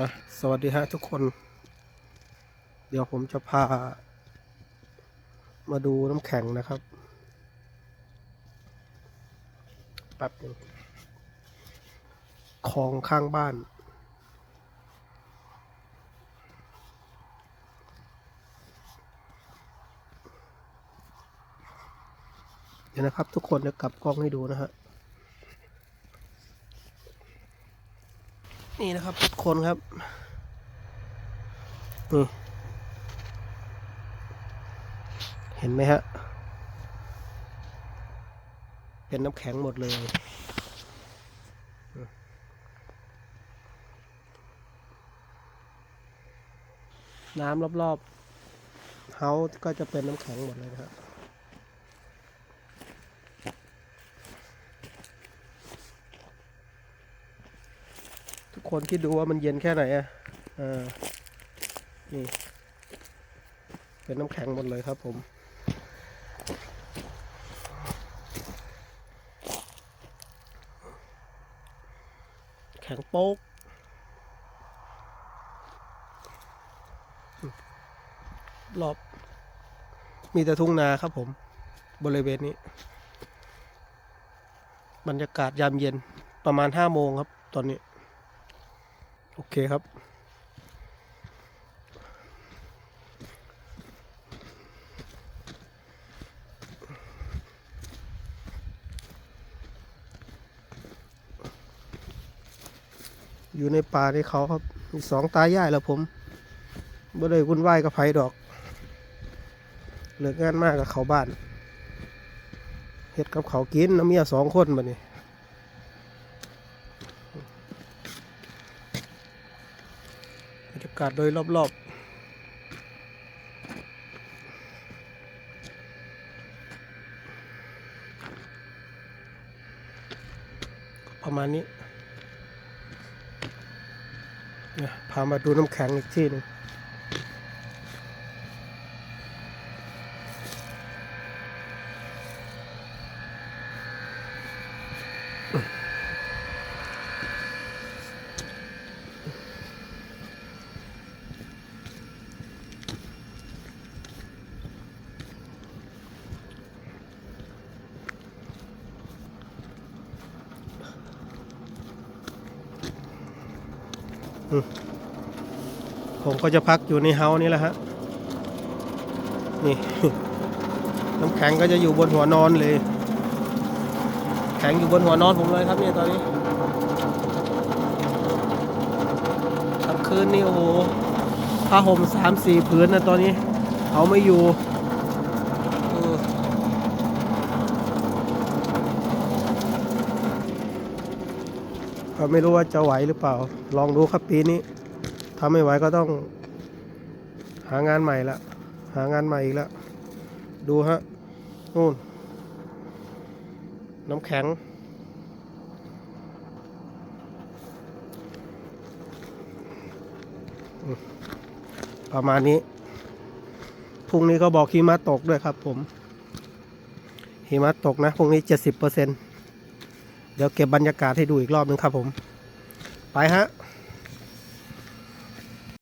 อะสวัสดีฮะทุกคน เดี๋ยวผมจะพา มาดูน้ำแข็งนะครับแป๊บนึงคลองข้างบ้าน เดี๋ยวนะครับทุกคนจะกลับกล้องให้ดูนะฮะ นี่นะครับทุกคนครับนี่เห็นไหมฮะ เป็นน้ำแข็งหมดเลย น้ำรอบๆเฮาส์ก็จะเป็นน้ำแข็งหมดเลยนะครับ ทุกคนคิดดูว่ามันเย็นแค่ไหนอะอ่านี่เป็นน้ำแข็งหมดเลยครับผม แข็งโป๊กรอบ มีแต่ทุ่งนาครับผม บริเวณนี้ บรรยากาศยามเย็นประมาณห้าโมงครับ ตอนนี้ โอเคครับ อยู่ในป่าในเขาครับ มีสองตายายแล้วผมบ่ได้วุ่นวายกับไผดอกเลิกงานมากกับเขาบ้านเฮ็ดกับเขากินน้ำเมียสองคนบัดนี้ บรรยากาศโดยรอบๆก็ประมาณนี้เนี่ยพามาดูน้ำแข็งอีกที่หนึง ผมก็จะพักอยู่ในเฮานี้แหละฮะ นี่ น้ำแข็งก็จะอยู่บนหัวนอนเลย แข็งอยู่บนหัวนอนผมเลยครับเนี่ยตอนนี้กลางคืนนี่โอ้โหผ้าห่มสามสี่ผืนนะตอนนี้ เอาไม่อยู่เออ ก็ไม่รู้ว่าจะไหวหรือเปล่า ลองดูครับปีนี้ถ้าไม่ไหวก็ต้อง หางานใหม่ละหางานใหม่อีกแล้วดูฮะนู่น น้ำแข็ง ประมาณนี้พรุ่งนี้ก็บอกหิมะตกด้วยครับผมหิมะตกนะพรุ่งนี้เจ็ดสิบเปอร์เซ็นต์ เดี๋ยวเก็บบรรยากาศให้ดูอีกรอบนึงครับผม ไปฮะ